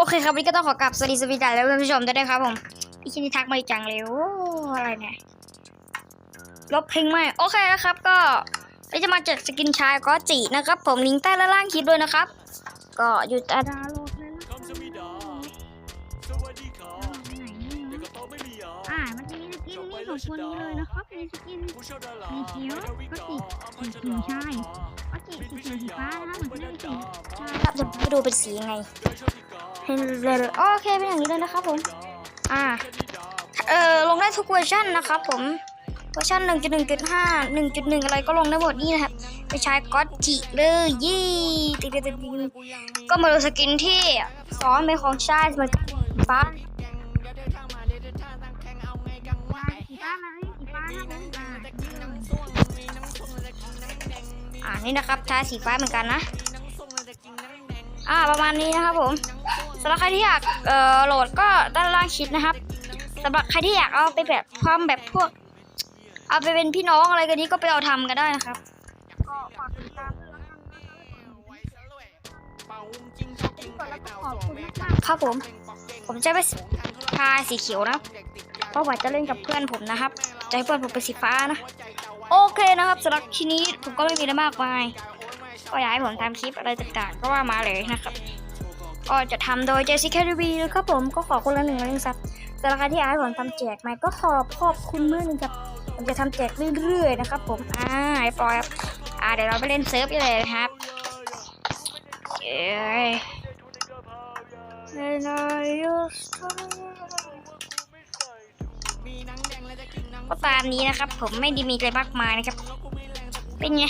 โอเคครับวันนี้ก็ต้องขอกลับสวัสดีสวีดัสแล้วท่านผู้ชมด้วยนะครับผมอีกทีนี้ทักมาอีกจังเลยโอ้อะไรเนี่ยลบเพลงไม่โอเคนะครับ ก็เราจะมาแจกสกินชายก็จีนะครับ ผมลิงก์ใต้และล่างคลิปด้วยนะครับ ก็อยู่ใต้ดาวน์โหลดเลยนะคำสมิดาสวัสดีค่ะไหนนี่เด็กนะกระเป๋าไม่มีอะอ่ามันจะมีสกินนี่ของคนนี้เลยนะครับมีสกินผู้เช่าดารามีเขียวก็ติดสีเขียวใช่ก็จิสีเขียวสีฟ้านะคะเหมือนที่ได้สีใช่ครับจะไปดูเป็นสียังไงให้ เลยโอเคเป็นอย่างนี้เลยนะครับผม อ่า เออลงได้ทุกเวอร์ชันนะครับผม เวอร์ชัน1.1.5 1.1 อะไรก็ลงได้หมดนี่นะครับ ไปใช้ก็ตจิเลยยี่ติดติดก็มาดูสกินที่ซ้อนเป็นของชาติมันฟ้าสีฟ้ามาเลยสีฟ้าครับอ่านี่นะครับชาสีฟ้าเหมือนกันนะ อ่าประมาณนี้นะครับผม สำหรับใครที่อยากเอ่อโหลดก็ด้านล่างคลิปนะครับสำหรับใครที่อยากเอาไปแบบความแบบพวก เอาไปเป็นพี่น้องอะไรกันนี้ก็ไปเอาทำกันได้นะครับก็ฝากติดตามด้วยนะครับแล้วก็ขอบคุณมากครับผม ผมจะไปทาสีเขียวนะเพราะว่าจะเล่นกับเพื่อนผมนะครับ จะให้เพื่อนผมเป็นสีฟ้านะ โอเคนะครับสำหรับทีนี้ผมก็ไม่มีอะไรมากมาย ก็อยากให้ผมทำคลิปอะไรต่างๆก็ว่ามาเลยนะครับ ก็จะทำโดยเจสซี่แคทบีนะครับผมก็ขอคนละหนึ่งลิงซับสำหรับใครที่อยากให้ผมทำแจกไหมก็ขอบขอบคุณมากเลยครับผมจะทำแจกเรื่อยๆนะครับ ผมอ่าไอ้ปอยครับอ่าเดี๋ยวเราไปเล่นเซิร์ฟกันเลยนะครับเอ้ยก็ตามนี้นะครับ ผมไม่ด้มีอะไรมากมายนะครับ เป็นไง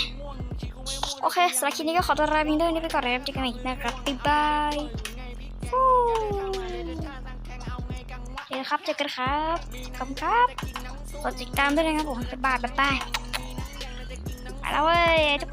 โอเคสำหรับคลิปนี้ก็ขอตัวลาเพียงเท่านี้ไปก่อนนะครับเจอกันใหม่นะครับบ๊ายบาย โอเคครับเจอกันครับขอบคุณครับกดติดตามด้วยนะครับผมจะบาดบ๊ายบายไปแล้วเว้ยจุ๊บ